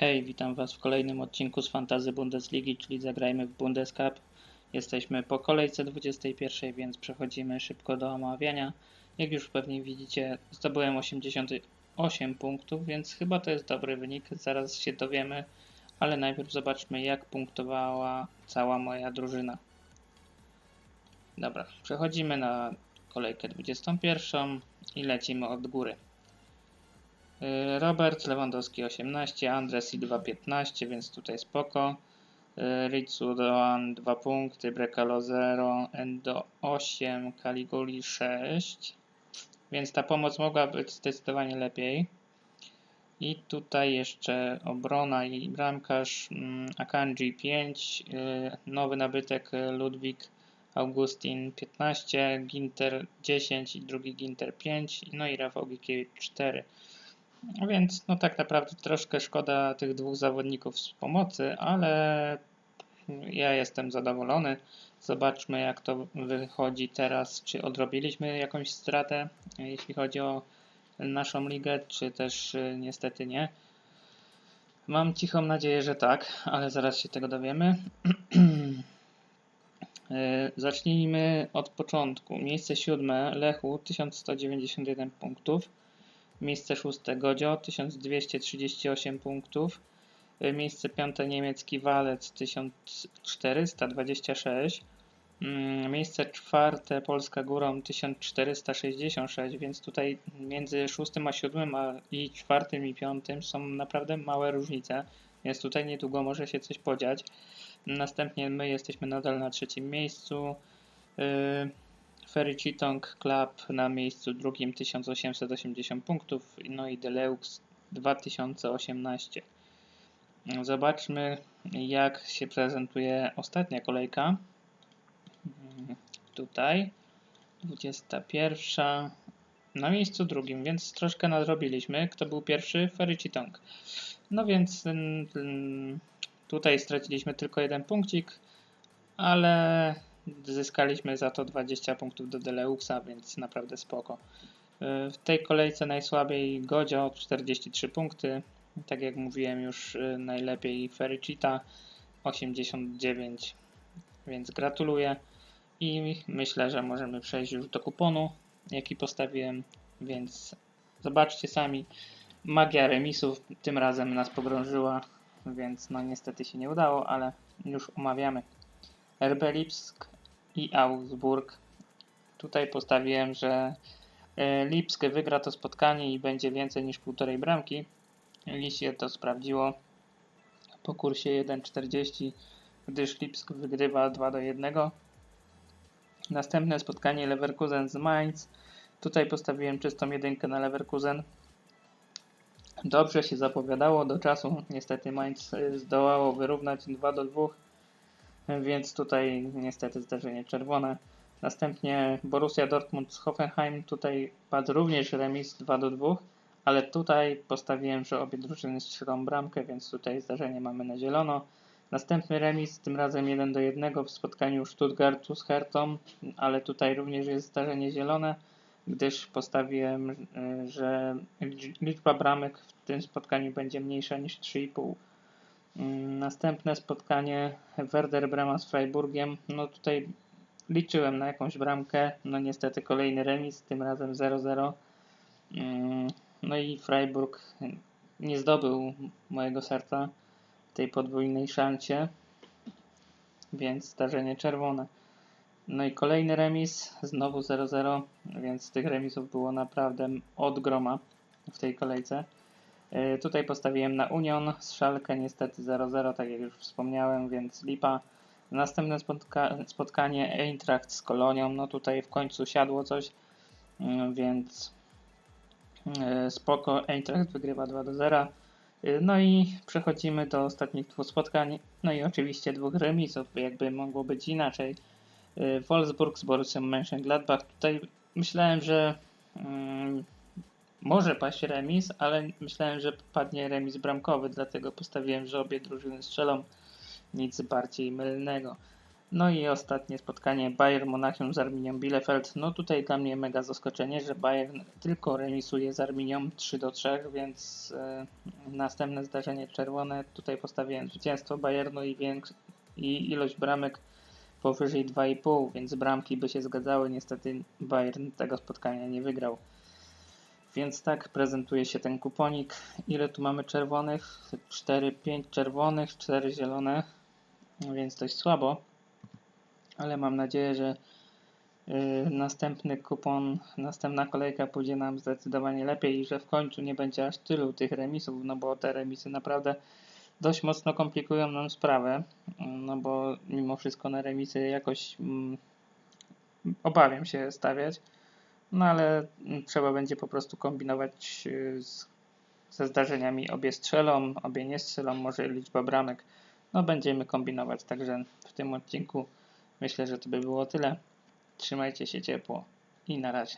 Hej, witam Was w kolejnym odcinku z Fantazy Bundesligi, czyli zagrajmy w Bundescup. Jesteśmy po kolejce 21, więc przechodzimy szybko do omawiania. Jak już pewnie widzicie, zdobyłem 88 punktów, więc chyba to jest dobry wynik. Zaraz się dowiemy, ale najpierw zobaczmy, jak punktowała cała moja drużyna. Dobra, przechodzimy na kolejkę 21 i lecimy od góry. Y, Robert Lewandowski 18, Andres Silva 15, więc tutaj spoko. Y, Ritsu Doan 2 punkty, Brekalo 0, Endo 8, Caliguli 6. Więc ta pomoc mogła być zdecydowanie lepiej. I tutaj jeszcze obrona i bramkarz mm, Akanji 5, y, nowy nabytek Ludwik Augustin 15, Ginter 10 i drugi Ginter 5, no i Rafał Gikiewicz 4. No Więc no tak naprawdę troszkę szkoda tych dwóch zawodników z pomocy, ale ja jestem zadowolony. Zobaczmy jak to wychodzi teraz, czy odrobiliśmy jakąś stratę, jeśli chodzi o naszą ligę, czy też y, niestety nie. Mam cichą nadzieję, że tak, ale zaraz się tego dowiemy. Y, Zacznijmy od początku. Miejsce siódme Lechu 1191 punktów. Miejsce szóste Godzio 1238 punktów. Y, Miejsce piąte niemiecki Walec 1426. Mm, Miejsce czwarte Polska Górą 1466, więc tutaj między szóstym a siódmym a i czwartym i piątym są naprawdę małe różnice, więc tutaj niedługo może się coś podziać. Następnie my jesteśmy nadal na trzecim miejscu. Yy, Ferry Chitong Club na miejscu drugim 1880 punktów, no i Deleux 2018. Zobaczmy jak się prezentuje ostatnia kolejka. Mm, Tutaj 21 na miejscu drugim, więc troszkę nadrobiliśmy. Kto był pierwszy? Ferry Chitong. No więc mm, tutaj straciliśmy tylko jeden punkcik, ale zyskaliśmy za to 20 punktów do Deleuxa, więc naprawdę spoko. Y, W tej kolejce najsłabiej Godzio 43 punkty. Tak jak mówiłem już y, najlepiej Fericita 89. Więc gratuluję i myślę, że możemy przejść już do kuponu, jaki postawiłem, więc zobaczcie sami. Magia remisów tym razem nas pogrążyła, więc no niestety się nie udało, ale już omawiamy. RB Lipsk i Augsburg. Tutaj postawiłem, że e, Lipsk wygra to spotkanie i będzie więcej niż półtorej bramki. Lisie to sprawdziło po kursie 1,40, gdyż Lipsk wygrywa 2 do 1. Następne spotkanie Leverkusen z Mainz. Tutaj postawiłem czystą jedynkę na Leverkusen. Dobrze się zapowiadało do czasu. Niestety Mainz y, zdołało wyrównać 2 do 2, więc tutaj niestety zdarzenie czerwone. Następnie Borussia Dortmund z Hoffenheim. Tutaj padł również remis 2 do 2, ale tutaj postawiłem, że obie drużyny strzelą bramkę, więc tutaj zdarzenie mamy na zielono. Następny remis, tym razem 1 do 1 w spotkaniu Stuttgartu z Hertą, ale tutaj również jest zdarzenie zielone, gdyż postawiłem, y, że liczba bramek w tym spotkaniu będzie mniejsza niż 3,5. Następne spotkanie Werder Brema z Freiburgiem. No tutaj liczyłem na jakąś bramkę, no niestety kolejny remis, tym razem 0-0. Mm, No i Freiburg nie zdobył mojego serca w tej podwójnej szancie, więc zdarzenie czerwone. No i kolejny remis, znowu 0-0, więc tych remisów było naprawdę od groma w tej kolejce. E, Tutaj postawiłem na Union z Szalkę, niestety 0-0, tak jak już wspomniałem, więc lipa. Następne spotka spotkanie Eintracht z Kolonią, no tutaj w końcu siadło coś, mm, więc e, spoko, Eintracht wygrywa 2 do 0. E, No i przechodzimy do ostatnich dwóch spotkań, no i oczywiście dwóch remisów, jakby mogło być inaczej. Wolfsburg z Borussią Mönchengladbach, tutaj myślałem, że mm, może paść remis, ale myślałem, że padnie remis bramkowy, dlatego postawiłem, że obie drużyny strzelą. Nic bardziej mylnego. No i ostatnie spotkanie Bayern Monachium z Arminią Bielefeld. No tutaj dla mnie mega zaskoczenie, że Bayern tylko remisuje z Arminią 3 do 3, więc e, następne zdarzenie czerwone. Tutaj postawiłem zwycięstwo Bayernu i, i ilość bramek powyżej 2,5, więc bramki by się zgadzały. Niestety Bayern tego spotkania nie wygrał. Więc tak prezentuje się ten kuponik. Ile tu mamy czerwonych? 4, 5 czerwonych, 4 zielone, więc dość słabo. Ale mam nadzieję, że yy, następny kupon, następna kolejka pójdzie nam zdecydowanie lepiej i że w końcu nie będzie aż tylu tych remisów, no bo te remisy naprawdę dość mocno komplikują nam sprawę, no bo mimo wszystko na remisy jakoś mm, obawiam się stawiać. No ale mm, trzeba będzie po prostu kombinować y, z, ze zdarzeniami. Obie strzelą, obie nie strzelą, może liczba bramek. No będziemy kombinować, także w tym odcinku myślę, że to by było tyle. Trzymajcie się ciepło i na razie.